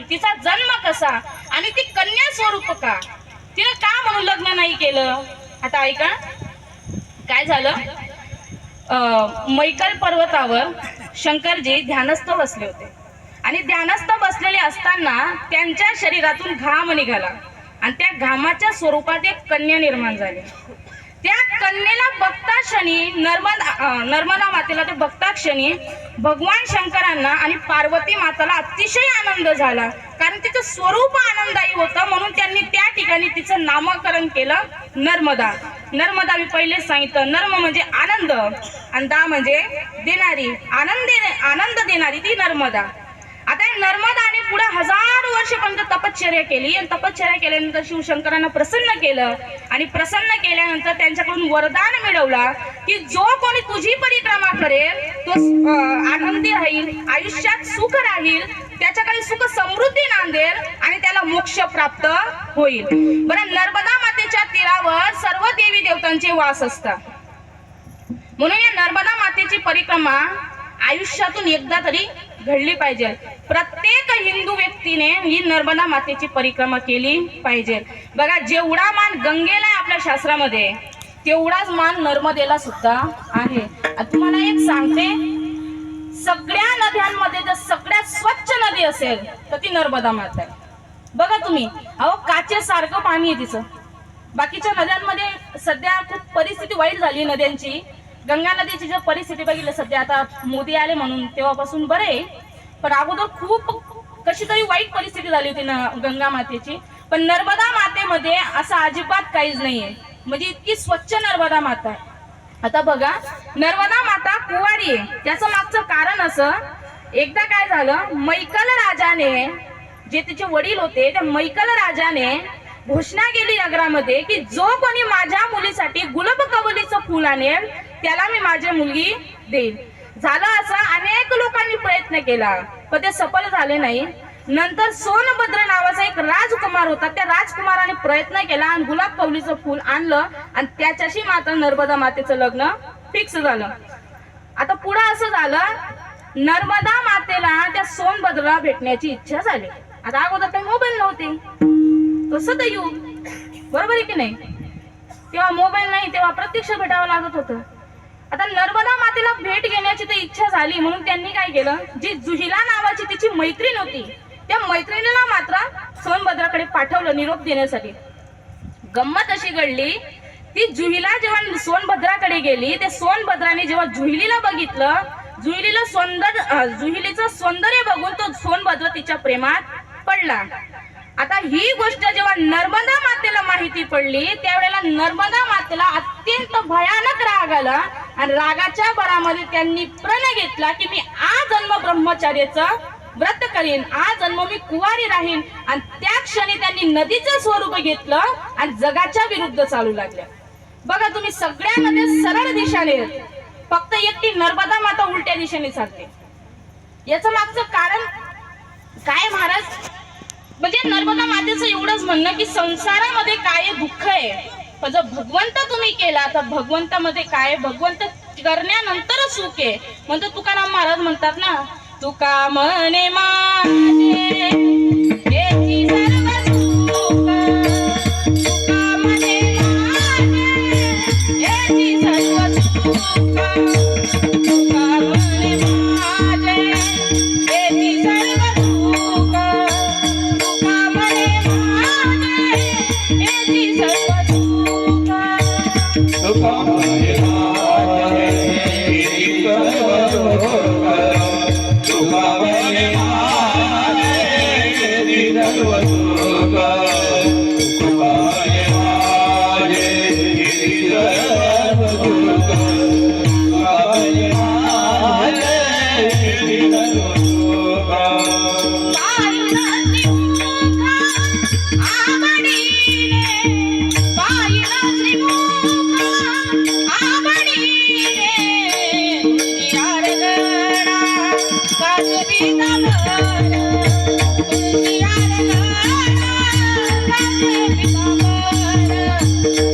होती. तिचा जन्म कसा? आणि ती कन्या स्वरूप का? तिनं का म्हणून लग्न नाही केलं? आता ऐका. काय झालं? अं, मैकल पर्वतावर शंकरजी ध्यानस्थ बसले होते. आणि ध्यानस्थ बसलेले असताना त्यांच्या शरीरातून घाम निघाला. आणि त्या घामाच्या स्वरूपात एक कन्या निर्माण झाली. त्या कन्येला बघता क्षणी नर्मदा नर्मदा मातेला ते बघता क्षणी भगवान शंकरांना आणि पार्वती माताला अतिशय आनंद झाला. कारण तिचं स्वरूप आनंददायी होतं म्हणून त्यांनी त्या ठिकाणी तिचं नामकरण केलं नर्मदा. नर्मदा मी पहिले सांगितलं. नर्म म्हणजे आनंद आणि दा म्हणजे देणारी. आनंद आनंद देणारी ती नर्मदा. आता नर्मदाने पुढे हजार वर्षपर्यंत तपश्चर्या केली. आणि तपश्चर्या केल्यानंतर शिवशंकरांना प्रसन्न केलं. आणि प्रसन्न केल्यानंतर त्यांच्याकडून वरदान मिळवला की जो कोणी तुझी परिक्रमा करेल तो आनंदी राहील आयुष्यात सुख राहील त्याच्याकडे सुख समृद्धी नांदेल आणि त्याला मोक्ष प्राप्त होईल. बरं नर्मदा मातेच्या तीरावर सर्व देवी देवतांचे वास असतात म्हणून या नर्मदा मातेची परिक्रमा आयुष्यातून एकदा तरी घडली पाहिजे. प्रत्येक हिंदू व्यक्तीने ही नर्मदा मातेची परिक्रमा केली पाहिजे. बघा जेवढा मान गंगेला आहे आपल्या शास्त्रामध्ये तेवढाच मान नर्मदेला सुद्धा आहे. आता तुम्हाला एक सांगते सगळ्या नद्यांमध्ये जर सगळ्यात स्वच्छ नदी असेल तर ती नर्मदा माता आहे. बघा तुम्ही अहो काचेसारखं पाणी आहे तिचं. बाकीच्या नद्यांमध्ये सध्या खूप परिस्थिती वाईट झाली नद्यांची. गंगा नदीची जर परिस्थिती बघितली सध्या आता मोदी आले म्हणून तेव्हापासून बरे आहे. पण अगोदर खूप कशी तरी वाईट परिस्थिती झाली होती ना गंगा मातेची. पण नर्मदा मातेमध्ये असं अजिबात काहीच नाहीये. म्हणजे इतकी स्वच्छ नर्मदा माता आहे. आता बघा नर्मदा माता कुवारी आहे. त्याचं मागचं कारण असं एकदा काय झालं मैकल राजाने जे तिचे वडील होते त्या मैकल राजाने घोषणा केली नगरामध्ये की जो कोणी माझ्या मुलीसाठी गुलाब कवलीचं फुल आणेल त्याला मी माझी मुलगी देईल झालं असं अनेक लोकांनी प्रयत्न केला पण ते सफल झाले नाही. नंतर सोनभद्र नावाचा एक राजकुमार होता त्या राजकुमाराने प्रयत्न केला आणि गुलाब कवलीचं फुल आणलं आणि त्याच्याशी मात्र नर्मदा मातेचं लग्न फिक्स झालं. आता पुढं असं झालं नर्मदा मातेला त्या सोनभद्रला भेटण्याची इच्छा झाली. आता अगोदर काही मोबाईल नव्हते. कसं तर येऊ बरोबर आहे की नाही? तेव्हा मोबाईल नाही तेव्हा प्रत्यक्ष भेटावं लागत होतं. आता नर्मदा मातेला भेट घेण्याची तर इच्छा झाली म्हणून त्यांनी काय केलं? जी जुहिला नावाची तिची मैत्रीण होती त्या मैत्रिणीला मात्र सोनभद्राकडे पाठवलं निरोप देण्यासाठी. गंमत अशी घडली ती जुहिला जेव्हा सोनभद्राकडे गेली ते सोनभद्राने जेव्हा जुहिलीला बघितलं जुहिलीला सौंदर्य जुहिलीचं सौंदर्य बघून तो सोनभद्र तिच्या प्रेमात पडला. आता ही गोष्ट जेव्हा नर्मदा मातेला माहिती पडली त्यावेळेला नर्मदा मातेला अत्यंत भयानक राग आला. आणि रागाच्या बरामध्ये त्यांनी प्रण घेतला की मी आजन्म ब्रह्मचार्याचं व्रत करीन आज जन्म मी कुवारी राहीन. आणि त्या क्षणी त्यांनी नदीचं स्वरूप घेतलं आणि जगाच्या विरुद्ध चालू लागल्या. बघा तुम्ही सगळ्या नद्या सरळ दिशाने फक्त एकटी नर्मदा माता उलट्या दिशेने चालते. याचं मागचं कारण काय महाराज? म्हणजे नर्मदा मातेचं एवढंच म्हणणं की संसारामध्ये काय दुःख आहे? पण जर भगवंत तुम्ही केला तर भगवंतामध्ये काय? भगवंत करण्यानंतरच सुख आहे. म्हणतो तुकाराम महाराज म्हणतात ना तुका म्हणे माझे सर्व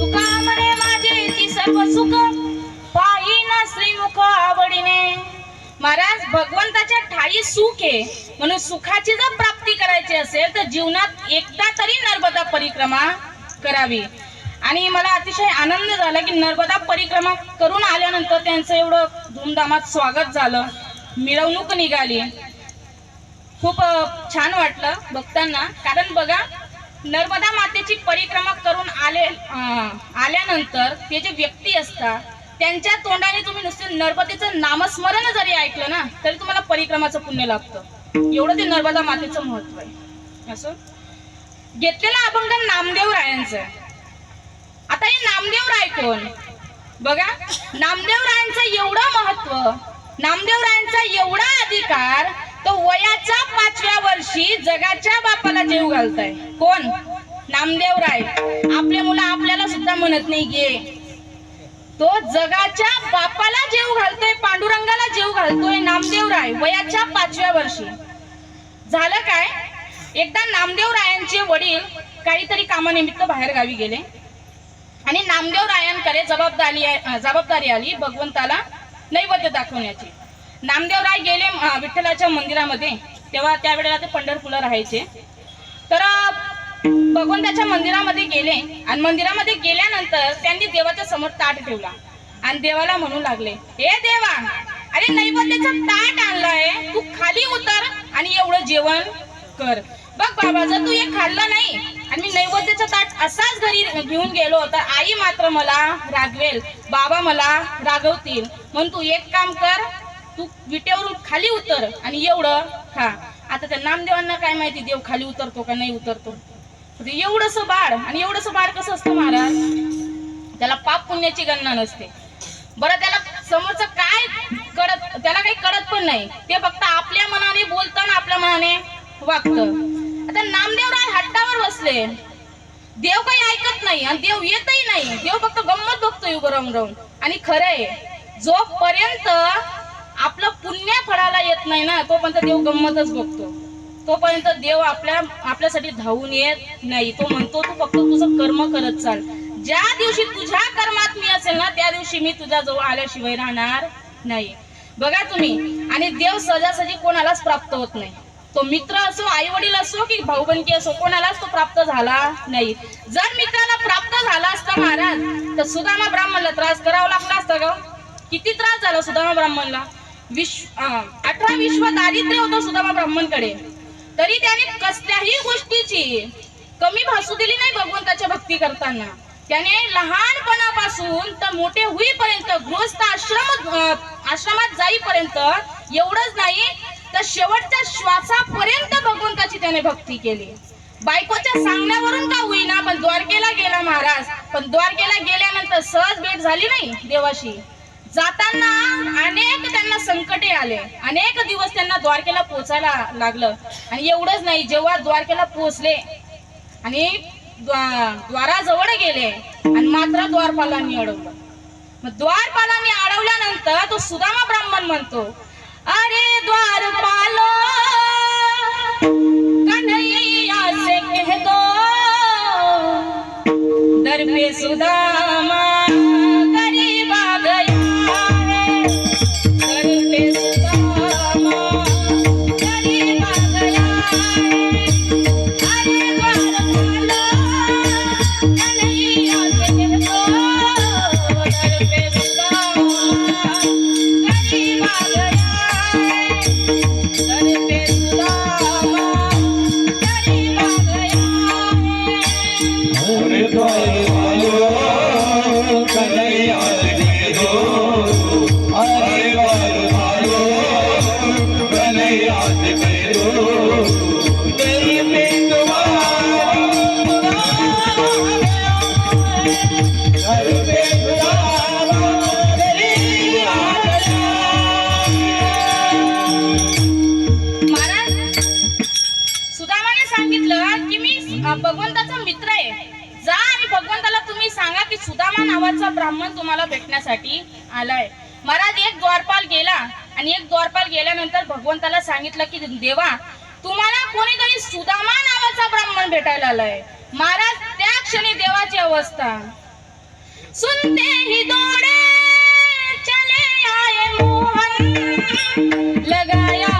तुका म्हणे माझे ती सर्व सुख ना श्रीमुख आवडीने. महाराज भगवंताच्या ठाई सुख आहे. म्हणून सुखाची जर प्राप्ती करायची असेल तर जीवनात एकदा तरी नर्मदा परिक्रमा करावी. आणि मला अतिशय आनंद झाला की नर्मदा परिक्रमा करून आल्यानंतर त्यांचं एवढं धूमधामात स्वागत झालं. मिरवणूक निघाली. खूप छान वाटलं बघताना. कारण बघा नर्मदा मातेची परिक्रमा करून आले आल्यानंतर ते जे व्यक्ती असतात त्यांच्या तोंडाने तुम्ही नुसते नर्मदेचं नामस्मरण जरी ऐकलं ना तरी तुम्हाला परिक्रमाचं पुण्य लागतं एवढं ते नर्मदा मातेचं महत्त्व आहे. असं? घेतलेला अभंग नामदेव रायांचा आता हे नामदेव राय कोण? बघा नामदेव रायांचं एवढं महत्त्व नामदेव रायांचा एवढा अधिकार तो वयाच्या पाचव्या वर्षी जगाच्या बापाला जीव घालताय. कोण? नामदेव राय. आपले मुलं आपल्याला सुद्धा म्हणत नाही गे तो जगाच्या बापाला जीव घालतोय पांडुरंगाला जीव घालतोय नामदेव राय वयाच्या पाचव्या वर्षी. झालं काय? एकदा नामदेव रायांचे वडील काहीतरी कामानिमित्त बाहेर गावी गेले. आणि नामदेव रायांकडे जबाबदारी जबाबदारी आली भगवंताला नैवेद्य दाखवण्याची. नामदेव राय गेले विठ्ठलाच्या मंदिरामध्ये. तेव्हा त्यावेळेला ते पंढरपूरला राहायचे. तर भगवंताच्या मंदिरामध्ये गेले आणि मंदिरामध्ये गेल्यानंतर त्यांनी देवाच्या समोर ताट ठेवला आणि देवाला म्हणू लागले हे देवा अरे नैवेद्याचा ताट आणलाय तू खाली उतर आणि एवढं जेवण कर. बघ बाबा जर तू हे खाल्लं नाही आणि मी नैवेद्याचा ताट असाच घरी घेऊन गेलो तर आई मात्र मला रागवेल बाबा मला रागवतील. म्हणून तू एक काम कर तू विटेवरून खाली उतर आणि एवढं खा. आता त्या नामदेवांना काय माहिती देव खाली उतरतो का नाही उतरतो? एवढस बाळ आणि एवढस बाळ कसं असतं महाराज? त्याला पाप पुण्याची गणना नसते. बरं त्याला समोरचं काय कळत त्याला काही कळत पण नाही. ते फक्त आपल्या मनाने बोलतं आपल्या मनाने वागतं. आता नामदेव राय हट्टावर बसले. देव काही ऐकत नाही आणि देव येतही नाही. देव फक्त गंमत बघतोय उभं राहून राहून. आणि खरं आहे जोपर्यंत आपलं पुण्य फळाला येत नाही ना तोपर्यंत देव गंमतच बघतो. तोपर्यंत देव आपल्या आपल्यासाठी धावून येत नाही. तो म्हणतो तू फक्त तुझं कर्म करत चाल. ज्या दिवशी तुझ्या कर्मात मी असेल ना त्या दिवशी मी तुझ्या जवळ आल्याशिवाय राहणार नाही. बघा तुम्ही आणि देव सहजासहजी कोणालाच प्राप्त होत नाही. तो मित्र असो आई वडील असो की भाऊबंकी असो कोणालाच तो प्राप्त झाला नाही. जर मित्राला प्राप्त झाला असता महाराज तर सुदामा ब्राह्मणला त्रास करावा लागला असता का? किती त्रास झाला सुदामा ब्राह्मणला? विश्व अठरा विश्व दारिद्र्य होतं सुदामा ब्राह्मणकडे. तरी त्याने कसल्याही गोष्टीची कमी भासू दिली नाही भगवंताच्या भक्ती करताना. त्याने लहानपणापासून तर मोठे होईपर्यंत गृहस्थ आश्रम आश्रमात जाईपर्यंत एवढंच नाही तर शेवटच्या श्वासापर्यंत भगवंताची त्याने भक्ती केली. बायकोच्या सांगण्यावरून का होईना पण द्वारकेला गेला महाराज. पण द्वारकेला गेल्यानंतर सहज भेट झाली नाही देवाशी. जाताना अनेक त्यांना संकटे आले. अनेक दिवस त्यांना द्वारकेला पोचायला लागलं. आणि एवढंच नाही जेव्हा द्वारकेला पोचले आणि द्वा- द्वाराजवळ गेले आणि मात्र द्वारपालांनी अडवलं. मग द्वारपालांनी अडवल्यानंतर तो सुदामा ब्राह्मण म्हणतो अरे द्वारपालो कन्हैया से कह दो दर पे सुदामा भगवंताचा मित्र आहे. जा आणि भगवंताला तुम्ही सांगा की सुदामा नावाचा ब्राह्मण तुम्हाला भेटण्यासाठी आलाय. महाराज एक द्वारपाल गेला. आणि एक द्वारपाल गेल्यानंतर भगवंताला सांगितलं की देवा तुम्हाला कोणीतरी सुदामा नावाचा ब्राह्मण भेटायला आलाय. महाराज त्या क्षणी देवाची अवस्था. सुनते ही दोडे चले आए मोहन लगाया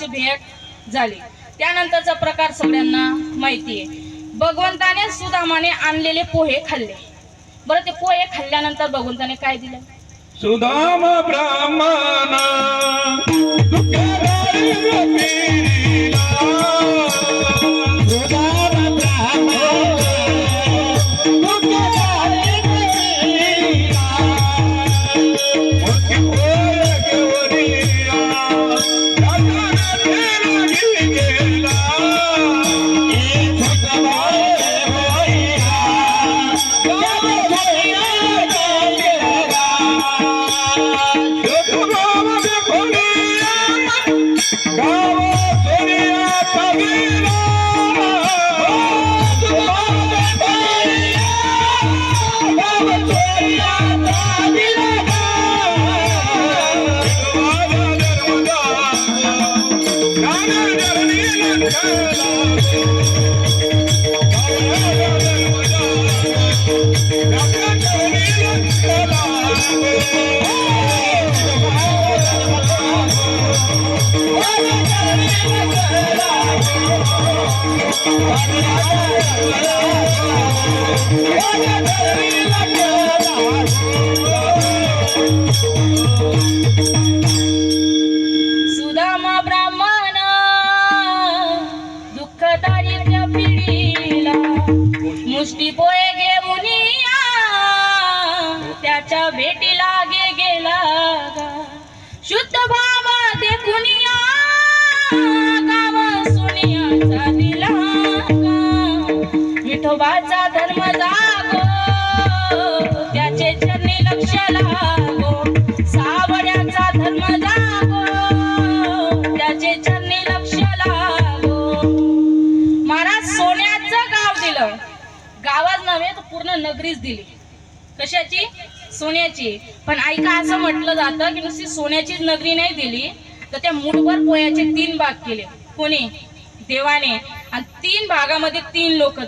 भगवंताची भेट झाली. त्यानंतरचा प्रकार सगळ्यांना माहिती आहे. भगवंताने सुदामाने आणलेले पोहे खाल्ले. बरं ते पोहे खाल्ल्यानंतर भगवंताने काय दिलं? सुदाम ब्राह्मण सुदामा भेटी भेटीला गेला शुद्ध भावा देखून या. गाव सोनियाचा दिला विठोबाचा धर्म जागो. त्याचे चरणी लक्ष लागो. सावड्याचा धर्म जागो. त्याचे चरणी लक्ष लागो. महाराज सोन्याचं गाव दिलं. गावात नव्हे तर पूर्ण नगरीच दिली. कशाची? सोन्याची. पण ऐका असं म्हटलं जातं की नुसती सोन्याचीच नगरी नाही दिली तर त्या मुठभर पोयाचे तीन भाग केले. कोणी? देवाने. आणि तीन भागामध्ये तीन लोक